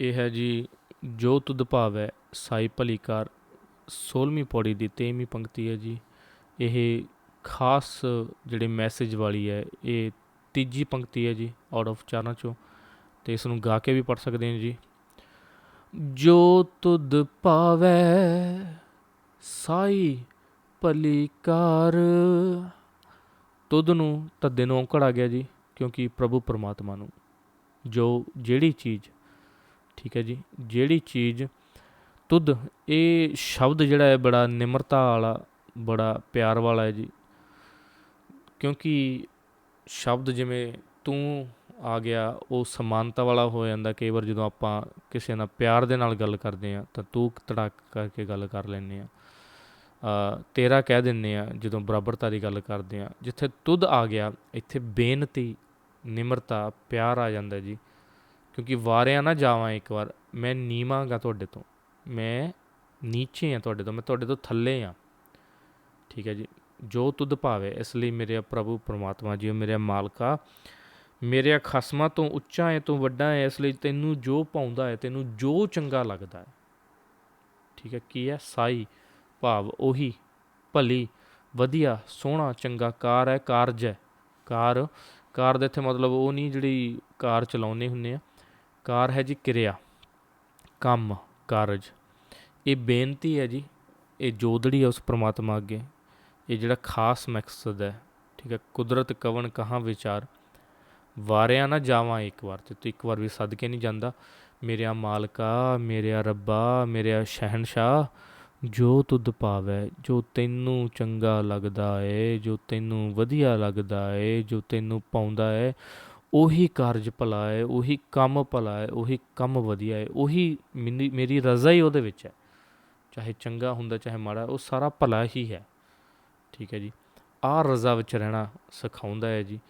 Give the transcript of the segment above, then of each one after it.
ਇਹ ਹੈ ਜੀ, ਜੋ ਤੁਧ ਭਾਵੈ ਸਾਈ ਭਲੀ ਕਾਰ 16ਵੀਂ ਪੌੜੀ ਦੀ 23ਵੀਂ ਪੰਕਤੀ ਹੈ ਜੀ। ਇਹ ਖਾਸ ਜਿਹੜੇ ਮੈਸੇਜ ਵਾਲੀ ਹੈ, ਇਹ ਤੀਜੀ ਪੰਕਤੀ ਹੈ ਜੀ ਆਊਟ ਆਫ ਚਾਰਾਂ ਚੋਂ। ਤੇ ਇਸ ਨੂੰ ਗਾ ਕੇ ਵੀ ਪੜ ਸਕਦੇ ਹਾਂ ਜੀ। ਜੋ ਤੁਧ ਭਾਵੈ ਸਾਈ ਭਲੀ ਕਾਰ, ਤੁਧ ਨੂੰ ਤੱਦੇ ਨੂੰ ਔਂਕੜ ਆ ਗਿਆ ਜੀ, ਕਿਉਂਕਿ ਪ੍ਰਭੂ ਪਰਮਾਤਮਾ ਨੂੰ। ਜੋ ਜਿਹੜੀ ਚੀਜ਼ ਠੀਕ ਹੈ ਜੀ। ਜਿਹੜੀ ਚੀਜ਼ ਤੁਧ, ਇਹ ਸ਼ਬਦ ਜਿਹੜਾ ਹੈ ਬੜਾ ਨਿਮਰਤਾ ਵਾਲਾ, ਬੜਾ ਪਿਆਰ ਵਾਲਾ ਹੈ ਜੀ। ਕਿਉਂਕਿ ਸ਼ਬਦ ਜਿਵੇਂ ਤੂੰ ਆ ਗਿਆ, ਉਹ ਸਮਾਨਤਾ ਵਾਲਾ ਹੋ ਜਾਂਦਾ ਕਈ ਵਾਰ ਜਦੋਂ ਆਪਾਂ ਕਿਸੇ ਨਾਲ ਪਿਆਰ ਦੇ ਨਾਲ ਗੱਲ ਕਰਦੇ ਆ ਤਾਂ ਤੂੰ ਤੜਾਕ ਕਰਕੇ ਗੱਲ ਕਰ ਲੈਂਦੇ ਆ ਤੇਰਾ ਕਹਿ ਦਿੰਨੇ ਆ ਜਦੋਂ ਬਰਾਬਰਤਾ ਦੀ ਗੱਲ ਕਰਦੇ ਆ ਜਿੱਥੇ ਤੁਧ ਆ ਗਿਆ, ਇੱਥੇ ਬੇਨਤੀ, ਨਿਮਰਤਾ, ਪਿਆਰ ਆ ਜਾਂਦਾ ਜੀ। ਕਿਉਂਕਿ ਵਾਰਿਆ ਨਾ ਜਾਵਾਂ ਇੱਕ ਵਾਰ, ਮੈਂ ਨੀਵਾਂਗਾ ਤੁਹਾਡੇ ਤੋਂ। ਮੈਂ ਨੀਚੇ ਆ ਤੁਹਾਡੇ ਤੋਂ, ਮੈਂ ਤੁਹਾਡੇ ਤੋਂ ਥੱਲੇ ਆ ਠੀਕ ਹੈ ਜੀ, ਜੋ ਤੁਧ ਭਾਵੇ, ਇਸ ਲਈ ਮੇਰੇ ਪ੍ਰਭੂ ਪਰਮਾਤਮਾ ਜੀ ਮੇਰੇ ਮਾਲਕਾ, ਮੇਰੇ ਖਸਮਾਂ ਤੋਂ ਉੱਚਾ ਹੈ, ਤੂੰ ਵੱਡਾ ਹੈ, ਇਸ ਲਈ ਤੈਨੂੰ ਜੋ ਪਾਉਂਦਾ ਹੈ, ਤੈਨੂੰ ਜੋ ਚੰਗਾ ਲੱਗਦਾ ਹੈ। ਠੀਕ ਹੈ, ਕੀ ਹੈ? ਸਾਈ, ਭਾਵ ਉਹੀ, ਭਲੀ, ਵਧੀਆ, ਸੋਹਣਾ, ਚੰਗਾ ਕਾਰ ਹੈ, ਕਾਰਜ ਹੈ। ਕਾਰ ਕਾਰ ਦਾ ਇੱਥੇ ਮਤਲਬ ਉਹ ਨਹੀਂ ਜਿਹੜੀ ਕਾਰ ਚਲਾਉਨੇ ਹੁੰਨੇ ਆ। ਕਾਰ ਹੈ ਜੀ ਕਿਰਿਆ, ਕੰਮ, ਕਾਰਜ। ਇਹ ਬੇਨਤੀ ਹੈ ਜੀ, ਇਹ ਜੋਦੜੀ ਹੈ ਉਸ ਪ੍ਰਮਾਤਮਾ ਅੱਗੇ, ਇਹ ਜਿਹੜਾ ਖਾਸ ਮਕਸਦ ਹੈ, ਠੀਕ ਹੈ, ਕੁਦਰਤ ਕਵਨ ਕਹਾਂ ਵਿਚਾਰ, ਵਾਰਿਆ ਨਾ ਜਾਵਾਂ ਇੱਕ ਵਾਰ, ਤੇ ਤੂੰ ਇੱਕ ਵਾਰ ਵੀ ਸਦਕੇ ਨਹੀਂ ਜਾਂਦਾ। ਮੇਰਿਆ ਮਾਲਕਾ, ਮੇਰਿਆ ਰੱਬਾ, ਮੇਰਿਆ ਸ਼ਹਿਨशाह ਜੋ ਤੁਧ ਪਾਵੈ ਜੋ ਤੈਨੂੰ ਚੰਗਾ ਲੱਗਦਾ ਏ, ਜੋ ਤੈਨੂੰ ਵਧੀਆ ਲੱਗਦਾ ਏ, ਜੋ ਤੈਨੂੰ ਪਾਉਂਦਾ ਏ ਉਹੀ ਕਾਰਜ ਭਲਾ ਹੈ, ਉਹੀ ਕੰਮ ਭਲਾ ਹੈ, ਉਹੀ ਕੰਮ ਵਧੀਆ ਹੈ, ਉਹੀ ਮੇਰੀ ਰਜ਼ਾ ਹੀ ਉਹਦੇ ਵਿੱਚ ਹੈ। ਚਾਹੇ ਚੰਗਾ ਹੁੰਦਾ, ਚਾਹੇ ਮਾੜਾ, ਉਹ ਸਾਰਾ ਭਲਾ ਹੀ ਹੈ। ਠੀਕ ਹੈ ਜੀ। ਆ ਰਜ਼ਾ ਵਿੱਚ ਰਹਿਣਾ ਸਿਖਾਉਂਦਾ ਹੈ ਜੀ।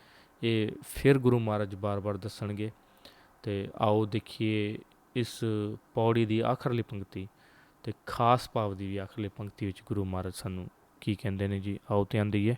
ਇਹ ਫਿਰ ਗੁਰੂ ਮਹਾਰਾਜ ਬਾਰ-ਬਾਰ ਦੱਸਣਗੇ। ਤੇ ਆਓ ਦੇਖੀਏ ਇਸ ਪੌੜੀ ਦੀ ਆਖਰਲੀ ਪੰਕਤੀ ਤੇ ਖਾਸ ਭਾਵ ਦੀ ਵੀ ਆਖਰਲੀ ਪੰਕਤੀ ਵਿੱਚ ਗੁਰੂ ਮਹਾਰਾਜ ਸਾਨੂੰ ਕੀ ਕਹਿੰਦੇ ਨੇ ਜੀ? ਆਓ ਧਿਆਨ ਦਈਏ।